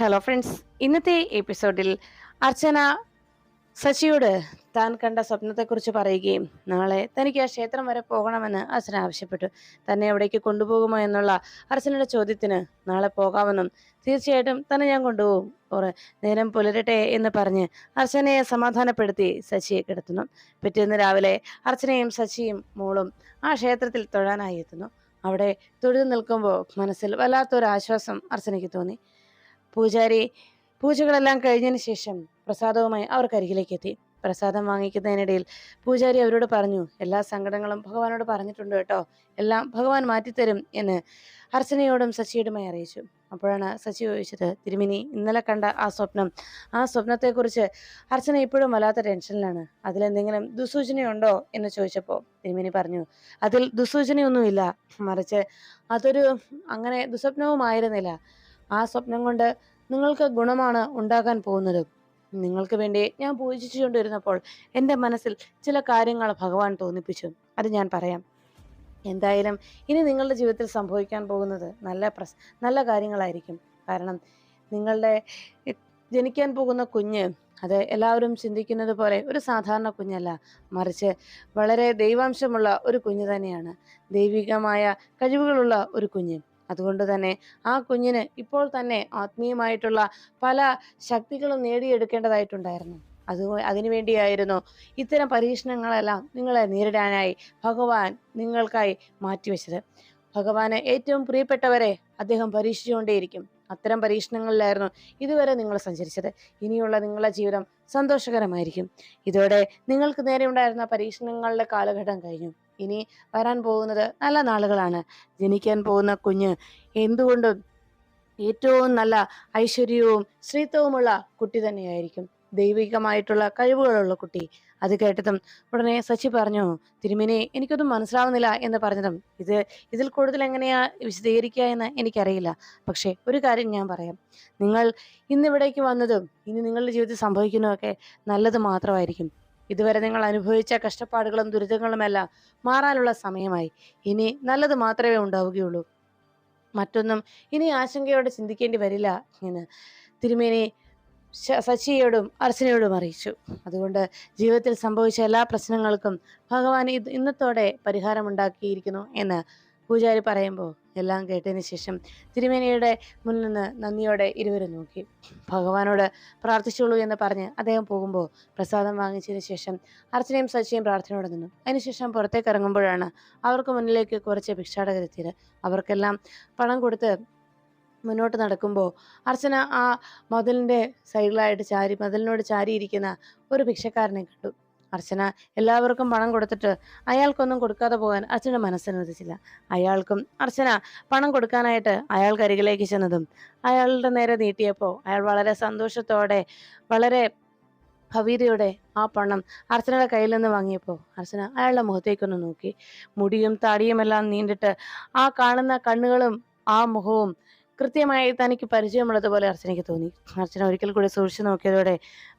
Hello friends ഇന്നത്തെ എപ്പിസോഡിൽ അർച്ചന ശശിയോട് താൻ കണ്ട സ്വപ്നത്തെക്കുറിച്ച് പറയുകയും നാളെ തനിക്ക് ആ ക്ഷേത്രം വരെ പോകണമെന്ന് അർച്ചന ആവശ്യപ്പെട്ടു. തന്നെ എവിടേക്ക് കൊണ്ടുപോകുമോ എന്നുള്ള അർച്ചനയുടെ ചോദ്യത്തിന് നാളെ പോകാമെന്നും തീർച്ചയായിട്ടും തന്നെ ഞാൻ കൊണ്ടുപോകും. ഓർ നേരം പുലരട്ടെ എന്ന് പറഞ്ഞ് അർച്ചനയെ സമാധാനപ്പെടുത്തി ശശിയെ കിടത്തുന്നു. പിറ്റേന്ന് രാവിലെ അർച്ചനയും ശശിയും മോളും ആ ക്ഷേത്രത്തിൽ തൊഴാനായി എത്തുന്നു. അവിടെ തൊഴുതു നിൽക്കുമ്പോൾ മനസ്സിൽ വല്ലാത്തൊരു ആശ്വാസം അർച്ചനയ്ക്ക് തോന്നി. പൂജാരി പൂജകളെല്ലാം കഴിഞ്ഞതിന് ശേഷം പ്രസാദവുമായി അവർക്ക് അരികിലേക്ക് എത്തി പ്രസാദം വാങ്ങിക്കുന്നതിനിടയിൽ പൂജാരി അവരോട് പറഞ്ഞു എല്ലാ സങ്കടങ്ങളും ഭഗവാനോട് പറഞ്ഞിട്ടുണ്ട് കേട്ടോ. എല്ലാം ഭഗവാൻ മാറ്റിത്തരും എന്ന് അർച്ചനയോടും സച്ചിയോടുമായി അറിയിച്ചു. അപ്പോഴാണ് സച്ചി ചോദിച്ചത് തിരുമിനി ഇന്നലെ കണ്ട ആ സ്വപ്നം ആ സ്വപ്നത്തെക്കുറിച്ച് അർച്ചന ഇപ്പോഴും വല്ലാത്ത ടെൻഷനിലാണ്. അതിലെന്തെങ്കിലും ദുസൂചനയുണ്ടോ? എന്ന് ചോദിച്ചപ്പോൾ തിരുമിനി പറഞ്ഞു അതിൽ ദുസൂചനയൊന്നുമില്ല. മറിച്ച് അതൊരു അങ്ങനെ ദുസ്വപ്നവുമായിരുന്നില്ല. ആ സ്വപ്നം കൊണ്ട് നിങ്ങൾക്ക് ഗുണമാണ് ഉണ്ടാകാൻ പോകുന്നത്. നിങ്ങൾക്ക് വേണ്ടി ഞാൻ പൂജിച്ചുകൊണ്ടിരുന്നപ്പോൾ എന്റെ മനസ്സിൽ ചില കാര്യങ്ങൾ ഭഗവാൻ തോന്നിപ്പിച്ചു. അത് ഞാൻ പറയാം. എന്തായാലും ഇനി നിങ്ങളുടെ ജീവിതത്തിൽ സംഭവിക്കാൻ പോകുന്നത് നല്ല പ്രസ് നല്ല കാര്യങ്ങളായിരിക്കും. കാരണം നിങ്ങളുടെ ജനിക്കാൻ പോകുന്ന കുഞ്ഞ് അത് എല്ലാവരും ചിന്തിക്കുന്നത് പോലെ ഒരു സാധാരണ കുഞ്ഞല്ല. മറിച്ച് വളരെ ദൈവാംശമുള്ള ഒരു കുഞ്ഞ് തന്നെയാണ്. ദൈവികമായ കഴിവുകളുള്ള ഒരു കുഞ്ഞ്. അതുകൊണ്ട് തന്നെ ആ കുഞ്ഞിന് ഇപ്പോൾ തന്നെ ആത്മീയമായിട്ടുള്ള പല ശക്തികളും നേടിയെടുക്കേണ്ടതായിട്ടുണ്ടായിരുന്നു. അത് അതിനുവേണ്ടിയായിരുന്നു ഇത്തരം പരീക്ഷണങ്ങളെല്ലാം നിങ്ങളെ നേരിടാനായി ഭഗവാൻ നിങ്ങൾക്കായി മാറ്റിവെച്ചത്. ഭഗവാന് ഏറ്റവും പ്രിയപ്പെട്ടവരെ അദ്ദേഹം പരീക്ഷിച്ചുകൊണ്ടേയിരിക്കും. അത്തരം പരീക്ഷണങ്ങളിലായിരുന്നു ഇതുവരെ നിങ്ങൾ സഞ്ചരിച്ചത്. ഇനിയുള്ള നിങ്ങളുടെ ജീവിതം സന്തോഷകരമായിരിക്കും. ഇതോടെ നിങ്ങൾക്ക് നേരെ ഉണ്ടായിരുന്ന പരീക്ഷണങ്ങളുടെ കാലഘട്ടം കഴിഞ്ഞു. ഇനി വരാൻ പോകുന്നത് നല്ല നാളുകളാണ്. ജനിക്കാൻ പോകുന്ന കുഞ്ഞ് എന്തുകൊണ്ടും ഏറ്റവും നല്ല ഐശ്വര്യവും സ്ത്രീത്വവുമുള്ള കുട്ടി തന്നെയായിരിക്കും. ദൈവികമായിട്ടുള്ള കഴിവുകളുള്ള കുട്ടി. അത് കേട്ടതും ഉടനെ സച്ചി പറഞ്ഞു തിരുമിനെ എനിക്കൊന്നും മനസ്സിലാവുന്നില്ല എന്ന് പറഞ്ഞതും ഇത് ഇതിൽ കൂടുതൽ എങ്ങനെയാ വിശദീകരിക്കുക എന്ന് എനിക്കറിയില്ല. പക്ഷേ ഒരു കാര്യം ഞാൻ പറയാം. നിങ്ങൾ ഇന്നിവിടേക്ക് വന്നതും ഇനി നിങ്ങളുടെ ജീവിതത്തിൽ സംഭവിക്കുന്നതൊക്കെ നല്ലത് മാത്രമായിരിക്കും. ഇതുവരെ നിങ്ങൾ അനുഭവിച്ച കഷ്ടപ്പാടുകളും ദുരിതങ്ങളുമെല്ലാം മാറാനുള്ള സമയമായി. ഇനി നല്ലത് മാത്രമേ ഉണ്ടാവുകയുള്ളൂ. മറ്റൊന്നും ഇനി ആശങ്കയോടെ ചിന്തിക്കേണ്ടി വരില്ല എന്ന് തിരുമേനി ശശിയോടും അർച്ചനയോടും അറിയിച്ചു. അതുകൊണ്ട് ജീവിതത്തിൽ സംഭവിച്ച എല്ലാ പ്രശ്നങ്ങൾക്കും ഭഗവാൻ ഇന്നത്തോടെ പരിഹാരമുണ്ടാക്കിയിരിക്കുന്നു എന്ന് പൂജാരി പറയുമ്പോൾ എല്ലാം കേട്ടതിന് ശേഷം തിരുമേനിയുടെ മുന്നിൽ നിന്ന് നന്ദിയോടെ ഇരുവരും നോക്കി. ഭഗവാനോട് പ്രാർത്ഥിച്ചോളൂ എന്ന് പറഞ്ഞ് അദ്ദേഹം പോകുമ്പോൾ പ്രസാദം വാങ്ങിച്ചതിന് ശേഷം അർച്ചനയും സച്ചിയും പ്രാർത്ഥനയോടെ നിന്നു. അതിനുശേഷം പുറത്തേക്ക് ഇറങ്ങുമ്പോഴാണ് അവർക്ക് മുന്നിലേക്ക് കുറച്ച് ഭിക്ഷാടകരെത്തിയത് അവർക്കെല്ലാം പണം കൊടുത്ത് മുന്നോട്ട് നടക്കുമ്പോൾ അർച്ചന ആ മതിലിന്റെ സൈഡിലായിട്ട് ചാരി മതിലിനോട് ചാരിയിരിക്കുന്ന ഒരു ഭിക്ഷക്കാരനെ കണ്ടു. അർച്ചന എല്ലാവർക്കും പണം കൊടുത്തിട്ട് അയാൾക്കൊന്നും കൊടുക്കാതെ പോകാൻ അർച്ചന മനസ്സനുവദിച്ചില്ല അയാൾക്കും അർച്ചന പണം കൊടുക്കാനായിട്ട് അയാൾക്ക് അരികിലേക്ക് ചെന്നതും അയാളുടെ നേരെ നീട്ടിയപ്പോൾ അയാൾ വളരെ സന്തോഷത്തോടെ വളരെ ഭവീതയുടെ ആ പണം അർച്ചനയുടെ കയ്യിൽ നിന്ന് വാങ്ങിയപ്പോൾ അർച്ചന അയാളുടെ മുഖത്തേക്കൊന്ന് നോക്കി. മുടിയും താടിയുമെല്ലാം നീണ്ടിട്ട് ആ കാണുന്ന കണ്ണുകളും ആ മുഖവും കൃത്യമായി തനിക്ക് പരിചയമുള്ളതുപോലെ അർച്ചനയ്ക്ക് തോന്നി. അർച്ചന ഒരിക്കൽ കൂടി സൂക്ഷിച്ചു നോക്കിയതോടെ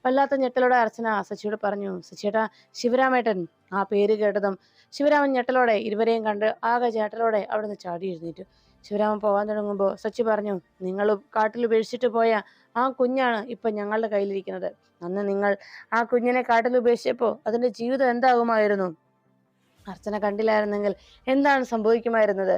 വല്ലാത്ത ഞെട്ടലോടെ അർച്ചന സച്ചിയോട് പറഞ്ഞു സച്ചിയേട്ടാ ശിവരാമേട്ടൻ. ആ പേര് കേട്ടതും ശിവരാമൻ ഞെട്ടലോടെ ഇരുവരെയും കണ്ട് ആകെ ചേട്ടലോടെ അവിടുന്ന് ചാടി എഴുന്നേറ്റു. ശിവരാമൻ പോകാൻ തുടങ്ങുമ്പോൾ സച്ചി പറഞ്ഞു നിങ്ങൾ കാട്ടിൽ ഉപേക്ഷിച്ചിട്ട് പോയ ആ കുഞ്ഞാണ് ഇപ്പൊ ഞങ്ങളുടെ കയ്യിലിരിക്കുന്നത്. അന്ന് നിങ്ങൾ ആ കുഞ്ഞിനെ കാട്ടിൽ ഉപേക്ഷിച്ചപ്പോൾ അതിന്റെ ജീവിതം എന്താകുമായിരുന്നു? അർച്ചന കണ്ടില്ലായിരുന്നെങ്കിൽ എന്താണ് സംഭവിക്കുമായിരുന്നത്?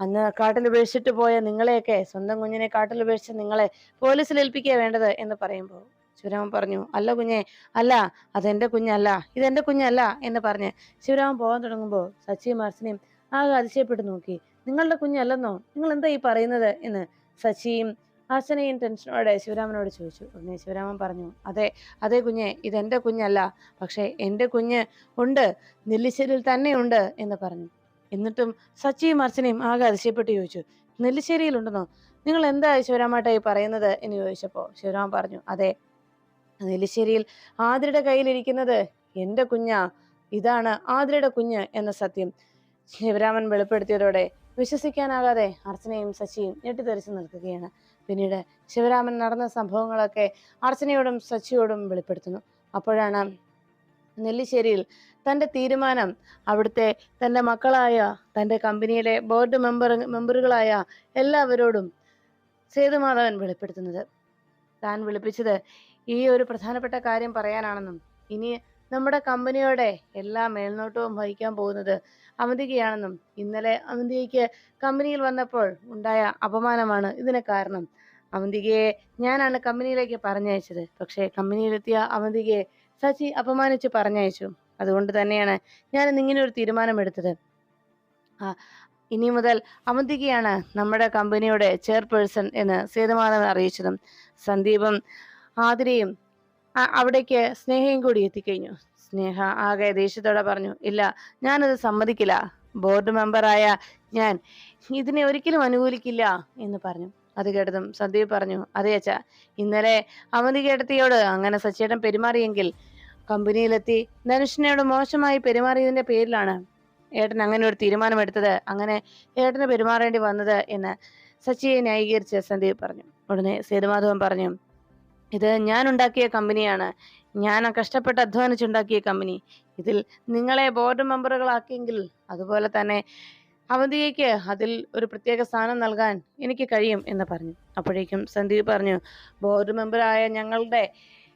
അന്ന് കാട്ടിൽ ഉപേക്ഷിച്ചിട്ട് പോയ നിങ്ങളെയൊക്കെ സ്വന്തം കുഞ്ഞിനെ കാട്ടിൽ ഉപേക്ഷിച്ച് നിങ്ങളെ പോലീസിൽ ഏൽപ്പിക്കുക വേണ്ടത് എന്ന് പറയുമ്പോൾ ശിവരാമൻ പറഞ്ഞു അല്ല കുഞ്ഞെ അല്ല അതെന്റെ കുഞ്ഞല്ല ഇതെന്റെ കുഞ്ഞല്ല എന്ന് പറഞ്ഞ് ശിവരാമൻ പോകാൻ തുടങ്ങുമ്പോൾ സച്ചി മാർസിനെയും ആകെ അതിശയപ്പെട്ട് നോക്കി. നിങ്ങളുടെ കുഞ്ഞല്ലെന്നോ? നിങ്ങൾ എന്താ ഈ പറയുന്നത്? എന്ന് സച്ചിയും അർച്ചനയും ടെൻഷനോടെ ശിവരാമനോട് ചോദിച്ചു. ഉടനെ ശിവരാമൻ പറഞ്ഞു അതെ അതെ കുഞ്ഞെ ഇതെന്റെ കുഞ്ഞല്ല പക്ഷേ എന്റെ കുഞ്ഞ് ഉണ്ട് നെല്ലിശ്ശേരിയിൽ തന്നെയുണ്ട് എന്ന് പറഞ്ഞു. എന്നിട്ടും സച്ചിയും അർച്ചനയും ആകെ അതിശയപ്പെട്ട് ചോദിച്ചു നെല്ലിശ്ശേരിയിലുണ്ടെന്നോ? നിങ്ങൾ എന്താ ശിവരാമേട്ട ഈ പറയുന്നത്? എന്ന് ചോദിച്ചപ്പോൾ ശിവരാമൻ പറഞ്ഞു അതെ നെല്ലിശ്ശേരിയിൽ ആതിരയുടെ കയ്യിലിരിക്കുന്നത് എന്റെ കുഞ്ഞാ ഇതാണ് ആതിരയുടെ കുഞ്ഞ് എന്ന സത്യം. ശിവരാമൻ വെളിപ്പെടുത്തിയതോടെ വിശ്വസിക്കാനാകാതെ അർച്ചനയും സച്ചിയും ഞെട്ടിത്തെറിച്ച് നിൽക്കുകയാണ്. പിന്നീട് ശിവരാമൻ നടന്ന സംഭവങ്ങളൊക്കെ അർച്ചനയോടും സച്ചിയോടും വെളിപ്പെടുത്തുന്നു. അപ്പോഴാണ് നെല്ലിശ്ശേരിയിൽ തന്റെ തീരുമാനം അവിടുത്തെ തന്റെ മക്കളായ തന്റെ കമ്പനിയിലെ ബോർഡ് മെമ്പർ മെമ്പറുകളായ എല്ലാവരോടും സേതുമാധവൻ വെളിപ്പെടുത്തുന്നത്. താൻ വിളിപ്പിച്ചത് ഈ ഒരു പ്രധാനപ്പെട്ട കാര്യം പറയാനാണെന്നും ഇനി നമ്മുടെ കമ്പനിയുടെ എല്ലാ മേൽനോട്ടവും വഹിക്കാൻ പോകുന്നത് അവന്തികയാണെന്നും ഇന്നലെ അവന്തികയ്ക്ക് കമ്പനിയിൽ വന്നപ്പോൾ ഉണ്ടായ അപമാനമാണ് ഇതിന് കാരണം. അവന്തികയെ ഞാനാണ് കമ്പനിയിലേക്ക് പറഞ്ഞയച്ചത്. പക്ഷേ കമ്പനിയിലെത്തിയ അവന്തികയെ സച്ചി അപമാനിച്ച് പറഞ്ഞയച്ചു. അതുകൊണ്ട് തന്നെയാണ് ഞാൻ ഇന്നിങ്ങനെ ഒരു തീരുമാനമെടുത്തത്. ആ ഇനി മുതൽ അവന്തികയാണ് നമ്മുടെ കമ്പനിയുടെ ചെയർപേഴ്സൺ എന്ന് സേതുമാധവൻ അറിയിച്ചതും. സന്ദീപും ആതിരയും അവിടേക്ക് സ്നേഹയും കൂടി എത്തിക്കഴിഞ്ഞു. സ്നേഹ ആകെ ദേഷ്യത്തോടെ പറഞ്ഞു ഇല്ല ഞാനത് സമ്മതിക്കില്ല. ബോർഡ് മെമ്പറായ ഞാൻ ഇതിനെ ഒരിക്കലും അനുകൂലിക്കില്ല എന്ന് പറഞ്ഞു. അത് കേട്ടതും സന്ദീപ് പറഞ്ഞു അതെ അച്ഛ ഇന്നലെ അവന്തികേട്ടത്തിയോട് അങ്ങനെ സച്ചേട്ടൻ പെരുമാറിയെങ്കിൽ കമ്പനിയിലെത്തി ധനുഷിനോട് മോശമായി പെരുമാറിയതിന്റെ പേരിലാണ് ഏട്ടൻ അങ്ങനെ ഒരു തീരുമാനമെടുത്തത്. അങ്ങനെ ഏട്ടന് പെരുമാറേണ്ടി വന്നത് എന്ന് സച്ചിയെ ന്യായീകരിച്ച് സന്ദീപ് പറഞ്ഞു. ഉടനെ സേതുമാധവൻ പറഞ്ഞു ഇത് ഞാൻ ഉണ്ടാക്കിയ കമ്പനിയാണ്. ഞാൻ കഷ്ടപ്പെട്ട് അധ്വാനിച്ചുണ്ടാക്കിയ കമ്പനി. ഇതിൽ നിങ്ങളെ ബോർഡ് മെമ്പറുകളാക്കിയെങ്കിൽ അതുപോലെ തന്നെ അവന്തികയ്ക്ക് അതിൽ ഒരു പ്രത്യേക സ്ഥാനം നൽകാൻ എനിക്ക് കഴിയും എന്ന് പറഞ്ഞു. അപ്പോഴേക്കും സന്ദീപ് പറഞ്ഞു ബോർഡ് മെമ്പറായ ഞങ്ങളുടെ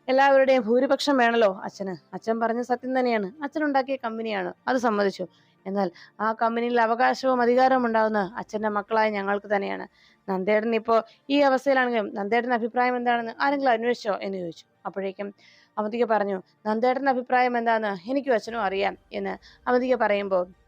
എല്ലാവരുടെയും ഭൂരിപക്ഷം വേണല്ലോ അച്ഛന്. അച്ഛൻ പറഞ്ഞ സത്യം തന്നെയാണ്. അച്ഛൻ ഉണ്ടാക്കിയ കമ്പനിയാണ്. അത് സമ്മതിച്ചു. എന്നാൽ ആ കമ്പനിയിൽ അവകാശവും അധികാരവും ഉണ്ടാവുന്ന അച്ഛന്റെ മക്കളായ ഞങ്ങൾക്ക് തന്നെയാണ്. നന്ദേടൻ ഇപ്പോൾ ഈ അവസ്ഥയിലാണെങ്കിലും നന്ദേടന്റെ അഭിപ്രായം എന്താണെന്ന് ആരെങ്കിലും അന്വേഷിച്ചോ എന്ന് ചോദിച്ചു. അപ്പോഴേക്കും അമിതിക പറഞ്ഞു നന്ദേടന്റെ അഭിപ്രായം എന്താണെന്ന് എനിക്കും അച്ഛനും അറിയാം എന്ന് അമിതിക പറയുമ്പോൾ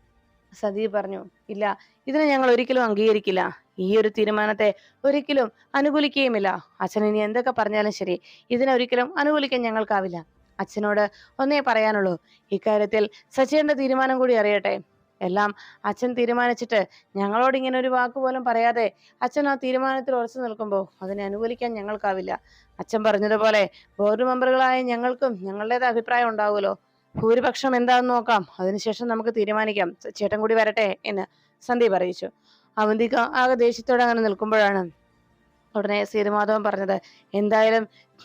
സദീപ് പറഞ്ഞു ഇല്ല ഇതിനെ ഞങ്ങൾ ഒരിക്കലും അംഗീകരിക്കില്ല. ഈ ഒരു തീരുമാനത്തെ ഒരിക്കലും അനുകൂലിക്കുകയുമില്ല. അച്ഛൻ ഇനി എന്തൊക്കെ പറഞ്ഞാലും ശരി ഇതിനെ ഒരിക്കലും അനുകൂലിക്കാൻ ഞങ്ങൾക്കാവില്ല. അച്ഛനോട് ഒന്നേ പറയാനുള്ളൂ ഇക്കാര്യത്തിൽ സച്ചിന്റെ തീരുമാനം കൂടി അറിയട്ടെ. എല്ലാം അച്ഛൻ തീരുമാനിച്ചിട്ട് ഞങ്ങളോട് ഇങ്ങനെ ഒരു വാക്ക് പോലും പറയാതെ അച്ഛൻ ആ തീരുമാനത്തിൽ ഉറച്ചു നിൽക്കുമ്പോൾ അതിനെ അനുകൂലിക്കാൻ ഞങ്ങൾക്കാവില്ല. അച്ഛൻ പറഞ്ഞതുപോലെ ബോർഡ് മെമ്പറുകളായ ഞങ്ങൾക്കും ഞങ്ങളുടേത് അഭിപ്രായം ഉണ്ടാവുമല്ലോ. ഭൂരിപക്ഷം എന്താണെന്ന് നോക്കാം. അതിനുശേഷം നമുക്ക് തീരുമാനിക്കാം. ചേട്ടൻ കൂടി വരട്ടെ എന്ന് സന്ദീപ് അറിയിച്ചു. അവന്തിക ആകെ ദേഷ്യത്തോടെ അങ്ങനെ നിൽക്കുമ്പോഴാണ് ഉടനെ സീതമാധവൻ പറഞ്ഞത് എന്തായാലും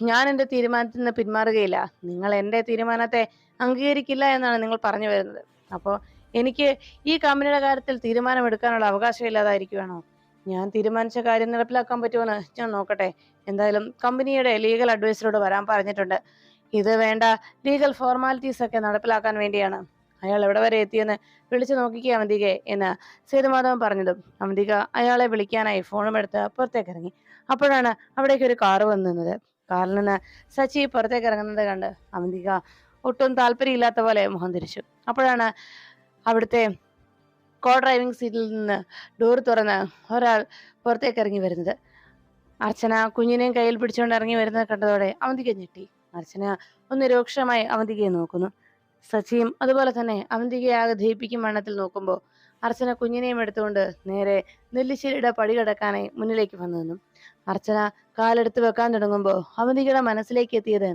ഞാൻ എന്റെ തീരുമാനത്തിൽ നിന്ന് പിന്മാറുകയില്ല. നിങ്ങൾ എന്റെ തീരുമാനത്തെ അംഗീകരിക്കില്ല എന്നാണ് നിങ്ങൾ പറഞ്ഞു വരുന്നത്. അപ്പോൾ എനിക്ക് ഈ കമ്പനിയുടെ കാര്യത്തിൽ തീരുമാനമെടുക്കാനുള്ള അവകാശം ഇല്ലാതായിരിക്കുവാണോ? ഞാൻ തീരുമാനിച്ച കാര്യം നടപ്പിലാക്കാൻ പറ്റുമെന്ന് ഞാൻ നോക്കട്ടെ. എന്തായാലും കമ്പനിയുടെ ലീഗൽ അഡ്വൈസറോട് വരാൻ പറഞ്ഞിട്ടുണ്ട്. ഇത് വേണ്ട. ലീഗൽ ഫോർമാലിറ്റീസ് ഒക്കെ നടപ്പിലാക്കാൻ വേണ്ടിയാണ്. അയാൾ എവിടെ വരെ എത്തിയെന്ന് വിളിച്ചു നോക്കിക്കുക അവന്തികയെ എന്ന് സേതുമാധവൻ പറഞ്ഞതും. അവന്തിക അയാളെ വിളിക്കാനായി ഫോണും എടുത്ത് പുറത്തേക്ക് ഇറങ്ങി. അപ്പോഴാണ് അവിടേക്ക് ഒരു കാറ് വന്നു നിന്നത്. കാറിൽ നിന്ന് സച്ചി പുറത്തേക്ക് ഇറങ്ങുന്നത് കണ്ട് അവന്തിക ഒട്ടും താല്പര്യമില്ലാത്ത പോലെ മുഖം തിരിച്ചു. അപ്പോഴാണ് അവിടുത്തെ കോ ഡ്രൈവിംഗ് സീറ്റിൽ നിന്ന് ഡോർ തുറന്ന് ഒരാൾ പുറത്തേക്ക് ഇറങ്ങി വരുന്നത്. അർച്ചന കുഞ്ഞിനെയും കയ്യിൽ പിടിച്ചുകൊണ്ട് ഇറങ്ങി വരുന്നത് കണ്ടതോടെ അവന്തിക ഞെട്ടി. അർച്ചന ഒന്ന് രൂക്ഷമായി അവന്തികയെ നോക്കുന്നു. സച്ചിയും അതുപോലെ തന്നെ അവന്തികയെ ആകെ ദഹിപ്പിക്കും വണ്ണത്തിൽ നോക്കുമ്പോൾ അർച്ചന കുഞ്ഞിനെയും എടുത്തുകൊണ്ട് നേരെ നെല്ലിശ്ശേരിയുടെ പടി കിടക്കാനായി മുന്നിലേക്ക് വന്നു നിന്നു. അർച്ചന കാലെടുത്ത് വെക്കാൻ തുടങ്ങുമ്പോൾ അവന്തികയുടെ മനസ്സിലേക്ക് എത്തിയത്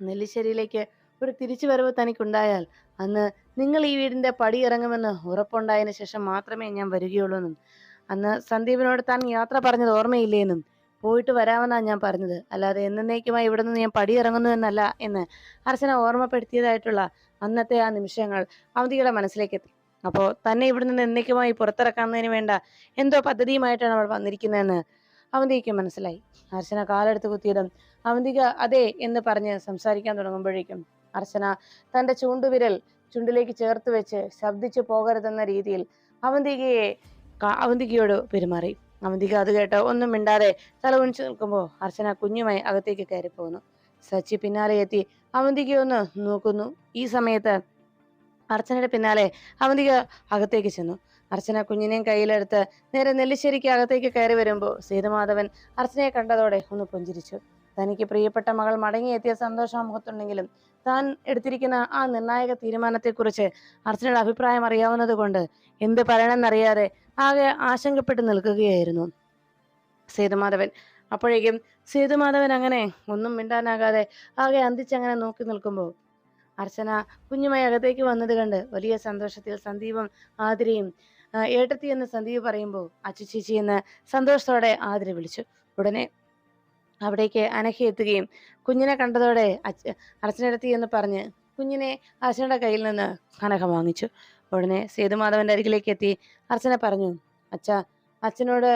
നെല്ലിശ്ശേരിയിലേക്ക് ഒരു തിരിച്ചുവരവ് തനിക്കുണ്ടായാൽ അന്ന് നിങ്ങൾ ഈ വീടിന്റെ പടി ഇറങ്ങുമെന്ന് ഉറപ്പുണ്ടായതിനു ശേഷം മാത്രമേ ഞാൻ വരികയുള്ളൂ എന്നും അന്ന് സന്ദീപിനോട് താൻ യാത്ര പറഞ്ഞത് ഓർമ്മയില്ലേന്നും പോയിട്ട് വരാമെന്നാണ് ഞാൻ പറഞ്ഞത്. അല്ലാതെ എന്നേക്കുമായി ഇവിടെ നിന്ന് ഞാൻ പടിയിറങ്ങുന്നു എന്നല്ല എന്ന് അർച്ചന ഓർമ്മപ്പെടുത്തിയതായിട്ടുള്ള അന്നത്തെ ആ നിമിഷങ്ങൾ അവധിയുടെ മനസ്സിലേക്ക് എത്തി അപ്പോൾ തന്നെ ഇവിടെ നിന്ന് എന്നേക്കുമായി പുറത്തിറക്കുന്നതിന് വേണ്ട എന്തോ പദ്ധതിയുമായിട്ടാണ് അവൾ വന്നിരിക്കുന്നതെന്ന് അവന്തിക്ക് മനസ്സിലായി. അർച്ചന കാലെടുത്ത് കുത്തിയതും അവന്തിക അതെ എന്ന് പറഞ്ഞ് സംസാരിക്കാൻ തുടങ്ങുമ്പോഴേക്കും അർച്ചന തന്റെ ചൂണ്ടുവിരൽ ചുണ്ടിലേക്ക് ചേർത്ത് വെച്ച് ശബ്ദിച്ചു പോകരുതെന്ന രീതിയിൽ അവന്തികയെ അവന്തികയോട് പെരുമാറി. അവന്തിക അത് കേട്ടോ. ഒന്നും മിണ്ടാതെ തല കുനിച്ചു നിൽക്കുമ്പോൾ അർച്ചന കുഞ്ഞുമായി അകത്തേക്ക് കയറി പോകുന്നു സച്ചി പിന്നാലെ എത്തി. അവന്തിക്ക് ഒന്ന് നോക്കുന്നു. ഈ സമയത്ത് അർച്ചനയുടെ പിന്നാലെ അവന്തിക അകത്തേക്ക് ചെന്നു. അർച്ചന കുഞ്ഞിനെയും കയ്യിലെടുത്ത് നേരെ നെല്ലിശ്ശേരിക്ക് അകത്തേക്ക് കയറി വരുമ്പോൾ സീതമാധവൻ അർച്ചനയെ കണ്ടതോടെ ഒന്ന് പുഞ്ചിരിച്ചു. തനിക്ക് പ്രിയപ്പെട്ട മകൾ മടങ്ങിയെത്തിയ സന്തോഷം മുഖത്തുണ്ടെങ്കിലും താൻ എടുത്തിരിക്കുന്ന ആ നിർണായക തീരുമാനത്തെക്കുറിച്ച് അർച്ചനയുടെ അഭിപ്രായം അറിയാവുന്നത് കൊണ്ട് എന്ത് പറയണമെന്നറിയാതെ ആകെ ആശങ്കപ്പെട്ട് നിൽക്കുകയായിരുന്നു. സേതുമാധവൻ. അപ്പോഴേക്കും സേതുമാധവൻ അങ്ങനെ ഒന്നും മിണ്ടാനാകാതെ ആകെ അന്തിച്ചങ്ങനെ നോക്കി നിൽക്കുമ്പോൾ അർച്ചന കുഞ്ഞുമായി അകത്തേക്ക് വന്നത് കണ്ട് വലിയ സന്തോഷത്തിൽ സന്ദീപും ആതിരയും ഏട്ടത്തി എന്ന് സന്ദീപ് പറയുമ്പോൾ അച്ചുച്ചേച്ചി എന്ന് സന്തോഷത്തോടെ ആതിര വിളിച്ചു. ഉടനെ അവിടേക്ക് അനഘ എത്തുകയും കുഞ്ഞിനെ കണ്ടതോടെ അച്ഛ അർച്ചനടുത്തി എന്ന് പറഞ്ഞ് കുഞ്ഞിനെ അർച്ചനയുടെ കയ്യിൽ നിന്ന് അനഘ വാങ്ങിച്ചു. ഉടനെ സേതുമാധവന്റെ അരികിലേക്ക് എത്തി അർച്ചന പറഞ്ഞു അച്ഛ അച്ഛനോട്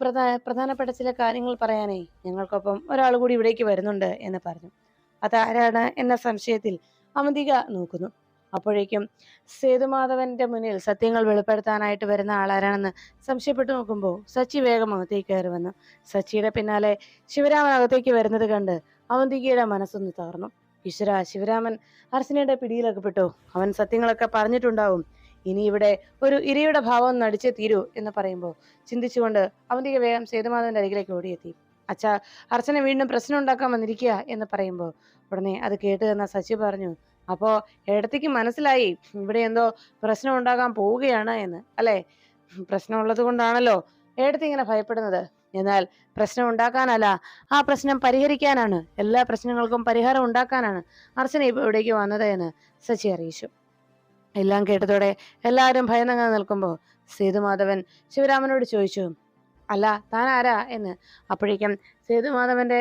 പ്രധാന പ്രധാനപ്പെട്ട ചില കാര്യങ്ങൾ പറയാനേ. ഞങ്ങൾക്കൊപ്പം ഒരാൾ കൂടി ഇവിടേക്ക് വരുന്നുണ്ട് എന്ന് പറഞ്ഞു. അതാരാണ് എന്ന സംശയത്തിൽ അമന്തിക നോക്കുന്നു. അപ്പോഴേക്കും സേതുമാധവന്റെ മുന്നിൽ സത്യങ്ങൾ വെളിപ്പെടുത്താനായിട്ട് വരുന്ന ആളാരാണെന്ന് സംശയപ്പെട്ടു നോക്കുമ്പോൾ സച്ചി വേഗം അകത്തേക്ക് കയറി വന്നു. സച്ചിയുടെ പിന്നാലെ ശിവരാമൻ അകത്തേക്ക് വരുന്നത് കണ്ട് അവന്തികയുടെ മനസ്സൊന്ന് തകർന്നു. ഈശ്വര ശിവരാമൻ അർച്ചനയുടെ പിടിയിലകപ്പെട്ടു അവൻ സത്യങ്ങളൊക്കെ പറഞ്ഞിട്ടുണ്ടാവും. ഇനി ഇവിടെ ഒരു ഇരയുടെ ഭാവം നടിച്ചേ തീരൂ എന്ന് പറയുമ്പോൾ ചിന്തിച്ചുകൊണ്ട് അവന്തിക വേഗം സേതുമാധവന്റെ അരികിലേക്ക് ഓടിയെത്തി. അച്ഛാ അർച്ചന വീണ്ടും പ്രശ്നം ഉണ്ടാക്കാൻ വന്നിരിക്കുക എന്ന് പറയുമ്പോൾ ഉടനെ അത് കേട്ട് തന്ന സച്ചി പറഞ്ഞു അപ്പോ എടത്തിക്ക് മനസ്സിലായി ഇവിടെ എന്തോ പ്രശ്നം ഉണ്ടാകാൻ പോവുകയാണ് എന്ന് അല്ലെ? പ്രശ്നമുള്ളത് കൊണ്ടാണല്ലോ എടത്തി ഇങ്ങനെ ഭയപ്പെടുന്നത്. എന്നാൽ പ്രശ്നം ഉണ്ടാക്കാനല്ല ആ പ്രശ്നം പരിഹരിക്കാനാണ് എല്ലാ പ്രശ്നങ്ങൾക്കും പരിഹാരം ഉണ്ടാക്കാനാണ് അർച്ചന ഇപ്പൊ ഇവിടേക്ക് വന്നത് എന്ന് സച്ചി അറിയിച്ചു. എല്ലാം കേട്ടതോടെ എല്ലാവരും ഭയന്നങ്ങനെ നിൽക്കുമ്പോൾ സേതുമാധവൻ ശിവരാമനോട് ചോദിച്ചു അല്ല താൻ ആരാ? എന്ന്. അപ്പോഴേക്കും സേതുമാധവന്റെ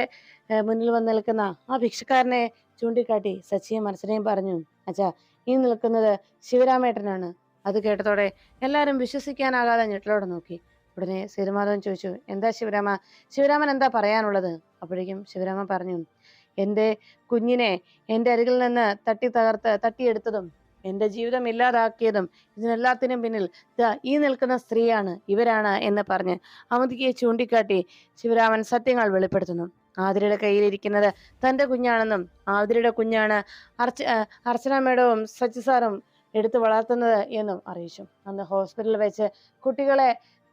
മുന്നിൽ വന്ന് നിൽക്കുന്ന ആ ഭിക്ഷക്കാരനെ ചൂണ്ടിക്കാട്ടി സച്ചിയെ മനസ്സിനെയും പറഞ്ഞു അച്ഛാ ഈ നിൽക്കുന്നത് ശിവരാമേട്ടനാണ്. അത് കേട്ടതോടെ എല്ലാവരും വിശ്വസിക്കാനാകാതെ ഞെട്ടലോടെ നോക്കി. ഉടനെ സേതുമാധവൻ ചോദിച്ചു എന്താ ശിവരാമ? ശിവരാമൻ എന്താ പറയാനുള്ളത്? അപ്പോഴേക്കും ശിവരാമ പറഞ്ഞു എന്റെ കുഞ്ഞിനെ എന്റെ അരികിൽ നിന്ന് തട്ടി തകർത്ത് തട്ടിയെടുത്തതും എന്റെ ജീവിതം ഇല്ലാതാക്കിയതും ഇതിനെല്ലാത്തിനും പിന്നിൽ ഈ നിൽക്കുന്ന സ്ത്രീയാണ് ഇവരാണ് എന്ന് പറഞ്ഞ് അവന്തികയെ ചൂണ്ടിക്കാട്ടി ശിവരാമൻ സത്യങ്ങൾ വെളിപ്പെടുത്തുന്നു. ആതിരയുടെ കയ്യിലിരിക്കുന്നത് തന്റെ കുഞ്ഞാണെന്നും ആതിരയുടെ കുഞ്ഞാണ് അർച്ച അർച്ചന മേഡവും സച്ചി സാറും എടുത്തു വളർത്തുന്നത് എന്നും അറിയിച്ചു. അന്ന് ഹോസ്പിറ്റലിൽ വെച്ച് കുട്ടികളെ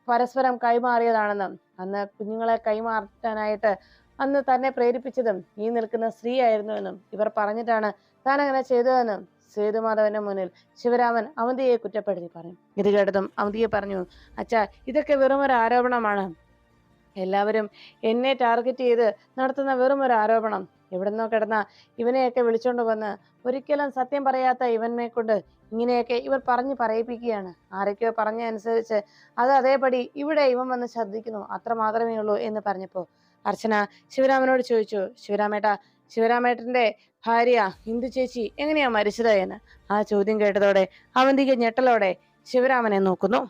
പരസ്പരം കൈമാറിയതാണെന്നും അന്ന് കുഞ്ഞുങ്ങളെ കൈമാറ്റാനായിട്ട് അന്ന് തന്നെ പ്രേരിപ്പിച്ചതും ഈ നിൽക്കുന്ന സ്ത്രീ ആയിരുന്നു എന്നും ഇവർ പറഞ്ഞിട്ടാണ് താൻ അങ്ങനെ ചെയ്തതെന്നും സേതുമാധവന്റെ മുന്നിൽ ശിവരാമൻ അവന്തിയെ കുറ്റപ്പെടുത്തി പറഞ്ഞു. ഇത് കേട്ടതും അവന്തിയെ പറഞ്ഞു അച്ഛാ ഇതൊക്കെ വെറും ഒരു ആരോപണമാണ്. എല്ലാവരും എന്നെ ടാർഗറ്റ് ചെയ്ത് നടത്തുന്ന വെറും ഒരു ആരോപണം. എവിടുന്നോ കിടന്ന ഇവനെയൊക്കെ വിളിച്ചോണ്ട് വന്ന് ഒരിക്കലും സത്യം പറയാത്ത ഇവനെ കൊണ്ട് ഇങ്ങനെയൊക്കെ ഇവർ പറഞ്ഞു പറയിപ്പിക്കുകയാണ്. ആരൊക്കെയോ പറഞ്ഞ അനുസരിച്ച് അത് അതേപടി ഇവിടെ ഇവൻ വന്ന് ശ്രദ്ധിക്കുന്നു അത്ര മാത്രമേ ഉള്ളൂ എന്ന് പറഞ്ഞപ്പോൾ അർച്ചന ശിവരാമനോട് ചോദിച്ചു ശിവരാമേട്ടാ ശിവരാമേട്ടന്റെ ഭാര്യ ഹിന്ദു ചേച്ചി എങ്ങനെയാ മരിച്ചത്? എന്ന് ആ ചോദ്യം കേട്ടതോടെ അവന്തിക ഞെട്ടലോടെ ശിവരാമനെ നോക്കുന്നു.